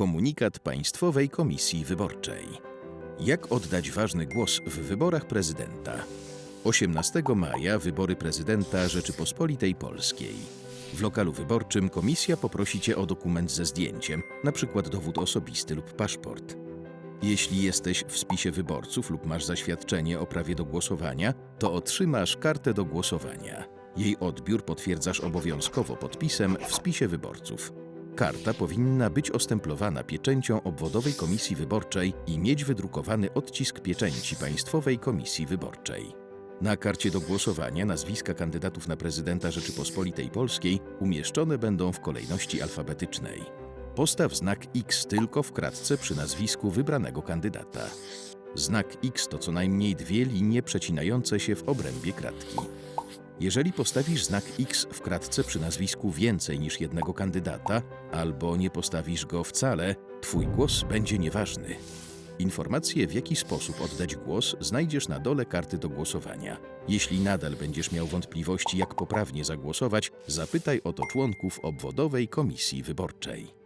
Komunikat Państwowej Komisji Wyborczej. Jak oddać ważny głos w wyborach prezydenta? 18 maja wybory prezydenta Rzeczypospolitej Polskiej. W lokalu wyborczym komisja poprosi Cię o dokument ze zdjęciem, np. dowód osobisty lub paszport. Jeśli jesteś w spisie wyborców lub masz zaświadczenie o prawie do głosowania, to otrzymasz kartę do głosowania. Jej odbiór potwierdzasz obowiązkowo podpisem w spisie wyborców. Karta powinna być ostemplowana pieczęcią obwodowej komisji wyborczej i mieć wydrukowany odcisk pieczęci Państwowej Komisji Wyborczej. Na karcie do głosowania nazwiska kandydatów na prezydenta Rzeczypospolitej Polskiej umieszczone będą w kolejności alfabetycznej. Postaw znak X tylko w kratce przy nazwisku wybranego kandydata. Znak X to co najmniej dwie linie przecinające się w obrębie kratki. Jeżeli postawisz znak X w kratce przy nazwisku więcej niż jednego kandydata, albo nie postawisz go wcale, Twój głos będzie nieważny. Informacje, w jaki sposób oddać głos, znajdziesz na dole karty do głosowania. Jeśli nadal będziesz miał wątpliwości, jak poprawnie zagłosować, zapytaj o to członków obwodowej komisji wyborczej.